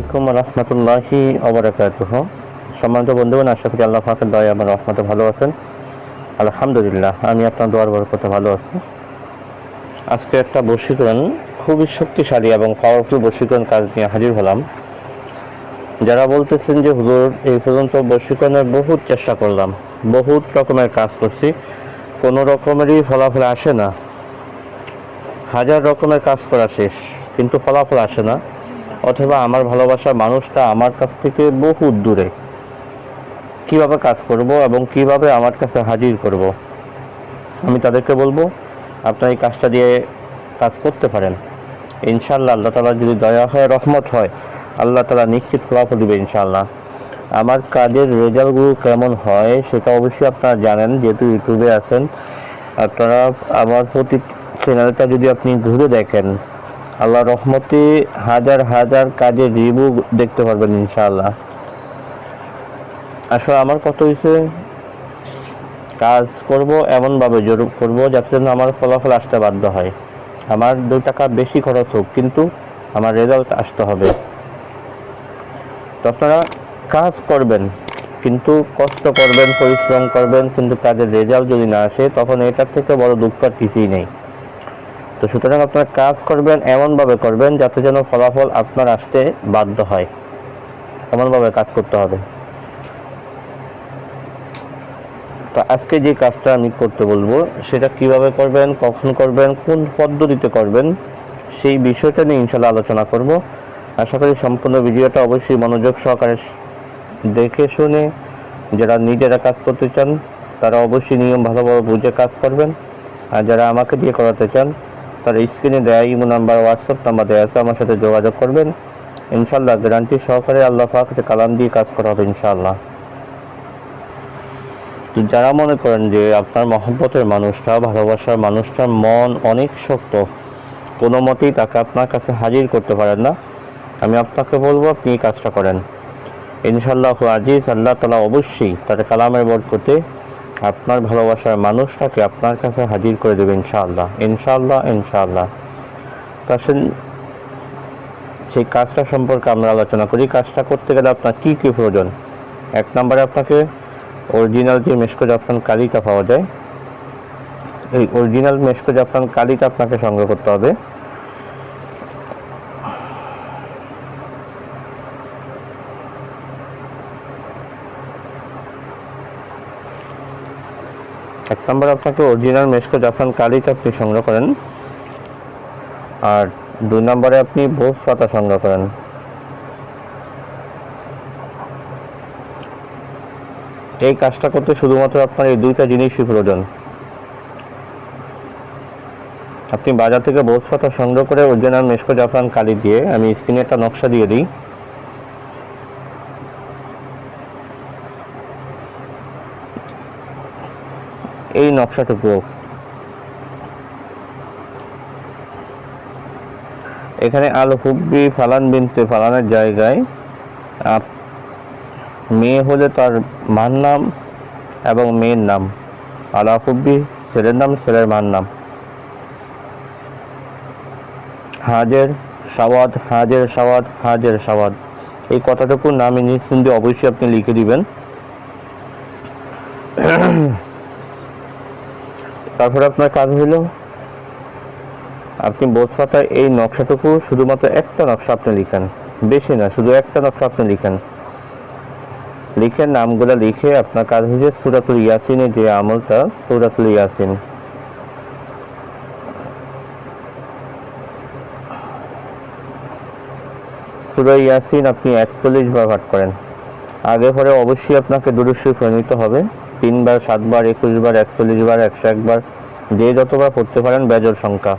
আলাইকুম রহমতুল্লাহি অবরাকাতুহ সম্মানিত বন্ধুগণ, আশা করি আল্লাহ ফাঁকের দয়া আমার রহমতে ভালো আছেন। আলহামদুলিল্লাহ, আমি আপনার দোয়ার বরকতে ভালো আছি। আজকে একটা বশীকরণ, খুবই শক্তিশালী এবং পাওয়ারফুল বশীকরণ কাজ নিয়ে হাজির হলাম। যারা বলতেছেন যে, হুজুর, এই পর্যন্ত বশীকরণের বহুত চেষ্টা করলাম, বহুত রকমের কাজ করছি, কোনো রকমেরই ফলাফল আসে না। হাজার রকমের কাজ করা শেষ, কিন্তু ফলাফল আসে না। অথবা আমার ভালোবাসার মানুষটা আমার কাছ থেকে বহু দূরে। কীভাবে কাজ করব এবং কীভাবে আমার কাছে হাজির করব? আমি তাদেরকে বলব, আপনার এই কাজটা দিয়ে কাজ করতে পারেন। ইনশাল্লাহ আল্লাহ তালা যদি দয়া হয়, রহমত হয়, আল্লাহ তালা নিশ্চিত ফলাফল দেবে ইনশাল্লাহ আমার কাজের রেজাল্টগুলো কেমন হয় সেটা অবশ্যই আপনারা জানেন, যেহেতু ইউটিউবে আছেন। আপনারা আমার প্রতি চ্যানেলটা যদি আপনি ঘুরে দেখেন আল্লাহ রহমতে হাজার হাজার কাজের রিভিউ দেখতে পারবেন ইনশাআল্লাহ। আসলে আমার কত হয়েছে কাজ করব, এমনভাবে জোর করব যাতে যেন আমার ফলাফল আসতে বাধ্য হয়। আমার দুই টাকা বেশি খরচ হোক, কিন্তু আমার রেজাল্ট আসতে হবে। তো আপনারা কাজ করবেন, কিন্তু কষ্ট করবেন, পরিশ্রম করবেন, কিন্তু কাজের রেজাল্ট যদি না আসে, তখন এটার থেকে বড় দুঃখ আর কিছুই নেই। তো সুতরাং আপনারা কাজ করবেন এমনভাবে করবেন যাতে যেন ফলাফল আপনার আসতে বাধ্য হয়। এমনভাবে কাজ করতে হবে। তো আজকে যে কাজটা আমি করতে বলব, সেটা কীভাবে করবেন, কখন করবেন, কোন পদ্ধতিতে করবেন, সেই বিষয়টা নিয়ে ইনশাল্লাহ আলোচনা করব। আশা করি সম্পূর্ণ ভিডিওটা অবশ্যই মনোযোগ সহকারে দেখে শুনে যারা নিজেরা কাজ করতে চান, তারা অবশ্যই নিয়ম ভালোভাবে বুঝে কাজ করবেন। আর যারা আমাকে দিয়ে করাতে চান তার স্ক্রিনে দেয়া ইমো নাম্বার হোয়াটসঅ্যাপ নাম্বার দেওয়া আছে, আমার সাথে যোগাযোগ করবেন। ইনশাল্লাহ গ্যারান্টি সহকারে আল্লাহ পাক কালাম দিয়ে কাজ করা হবে ইনশাআল্লাহ। তো যারা মনে করেন যে আপনার মহব্বতের মানুষটা, ভালোবাসার মানুষটার মন অনেক শক্ত, কোনো মতেই তাকে আপনার কাছে হাজির করতে পারেন না। আমি আপনাকে বলব, আপনি কাজটা করেন। ইনশাল্লাহ আজিজ আল্লাহ তালা অবশ্যই তার কালামের বরকতে আপনার ভালোবাসার মানুষটাকে আপনার কাছে হাজির করে দেবে ইনশাআল্লাহ। ইনশাআল্লাহ ইনশাআল্লাহ। তো আসেন সেই কাজটা সম্পর্কে আমরা আলোচনা করি। কাজটা করতে গেলে আপনার কী কী প্রয়োজন? এক নম্বরে আপনাকে অরিজিনাল যে মেশকো জাফরান কালিটা পাওয়া যায়, এই অরিজিনাল মেশকো জাফরান কালিটা আপনাকে সংগ্রহ করতে হবে। এক নম্বর আপনাকে অরিজিনাল মেশকো জাফরান কালিটা আপনি সংগ্রহ করেন। আর দুই নম্বরে আপনি বোস পাতা সংগ্রহ করেন। এই কাজটা করতে শুধুমাত্র আপনার এই দুইটা জিনিসই প্রয়োজন। আপনি বাজার থেকে বোস পাতা সংগ্রহ করে অরিজিনাল মেশকো জাফরান কালি দিয়ে আমি স্ক্রিনে একটা নকশা দিয়ে দিই। এই নকশাটুকু এখানে আল হুব্বি ফালান বিনতে ফালানের জায়গায়। মেয়ে হলে তার মার নাম এবং মেয়ের নাম। আলা হুব্বি ছেলের নাম, ছেলের মার নাম। হাজের সাওয়াদ হাজের সাওয়াদ হাজের সাওয়াদ এই কথাটুকু নামে নিঃসন্দেহে অবশ্যই আপনি লিখে দিবেন। তারপরে আপনার কাজ হইল আপনি বোধ পাতায় এই নকশাটুকু শুধুমাত্র একটা নকশা আপনি লিখেন। বেশি না, শুধু একটা নকশা আপনি লিখেন। লিখে নামগুলো লিখে আপনার কাজ হয়েছে সুরাতুল ইয়াসিনের যে আমলটা, সুরাতুল ইয়াসিন। সুরা ইয়াসিন আপনি একচল্লিশ বার পাঠ করেন। আগে পরে অবশ্যই আপনাকে দুরুশ্বই প্রণীত হবে। তিনবার, সাতবার একুশ বার একচল্লিশ বার একশো একবার, যে যতবার পড়তে পারেন বেজর সংখ্যা।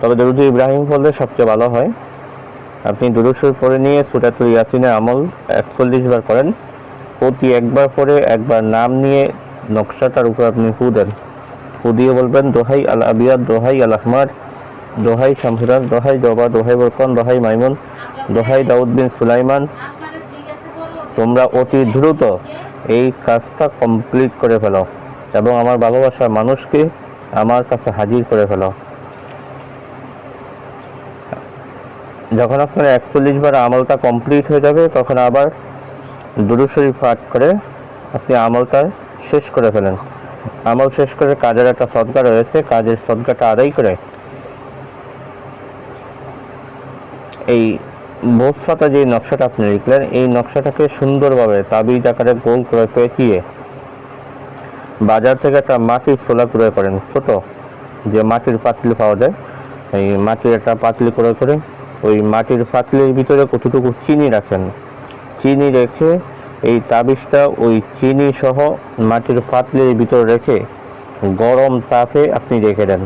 তবে দরুদ ইব্রাহিম পড়লে সবচেয়ে ভালো হয়। আপনি দুরুশ্বই পড়ে নিয়ে সুরাতুল ইয়াসিনের আমল একচল্লিশ বার করেন। প্রতি একবার পরে একবার নাম নিয়ে নকশাটার উপর আপনি হু দেন। হু দিয়ে বলবেন, দোহাই আল আবিয়াদ, দোহাই আল আহমাদ দোহাই শামসুরান দোহাই জবা, দোহাই বরকন, দোহাই মাইমুন, দোহাই দাউদ্দিন সুলাইমান। তোমরা অতি দ্রুত এই কাজটা কমপ্লিট করে ফেলো। এবং আমার ভালোবাসার মানুষকে আমার কাছে হাজির করে ফেলো। যখন আপনার একচল্লিশ বার আমলটা কমপ্লিট হয়ে যাবে, তখন আবার দুরুশরীফ পাঠ করে আপনি আমলটা শেষ করে ফেলেন। আমল শেষ করে কাজের একটা সদকা রয়েছে, কাজের সদকাটা আদায় করে এই বোস যে নকশাটা আপনি লিখলেন, এই নকশাটাকে সুন্দরভাবে তাবিজ আকারে গোল করে পেঁচিয়ে বাজার থেকে একটা মাটির ছোলা ক্রয় করেন। ছোট, যে মাটির পাতলি পাওয়া যায়, এই মাটির একটা পাতলি ক্রয় করে ওই মাটির পাতলির ভিতরে কতটুকু চিনি রাখেন, চিনি রেখে এই তাবিজটা ওই চিনি সহ মাটির পাতলির ভিতরে রেখে গরম তাপে আপনি রেখে দেন।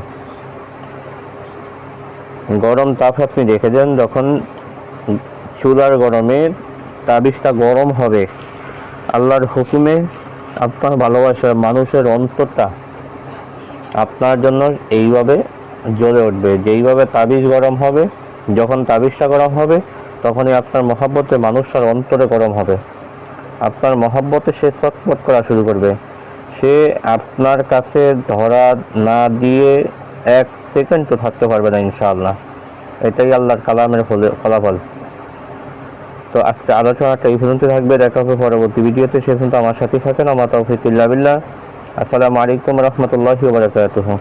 গরম তাপে আপনি রেখে দেন, যখন চুলার গরমে তাবিজটা গরম হবে। আল্লাহর হুকুমে আপনার ভালোবাসার মানুষের অন্তরটা আপনার জন্য এইভাবে জ্বলে উঠবে। যেইভাবে তাবিজ গরম হবে, যখন তাবিজটা গরম হবে, তখনই আপনার মহাব্বতে মানুষটার অন্তরে গরম হবে। আপনার মহাব্বতে সে ছটফট করা শুরু করবে। সে আপনার কাছে ধরা না দিয়ে এক সেকেন্ডও থাকতে পারবে না, ইনশাআল্লাহ। এটাই আল্লাহর কালামের ফলে ফলাফল। তো আজকে আলোচনাটা এই পর্যন্ত থাকবে। দেখা হবে পরবর্তী ভিডিওতে। সে পর্যন্ত আমার সাথে থাকেন। আমার তৌফিকুল্লাহ বিল্লাহ। আসসালামু আলাইকুম রহমতুল্লাহি বারাকাতুহু।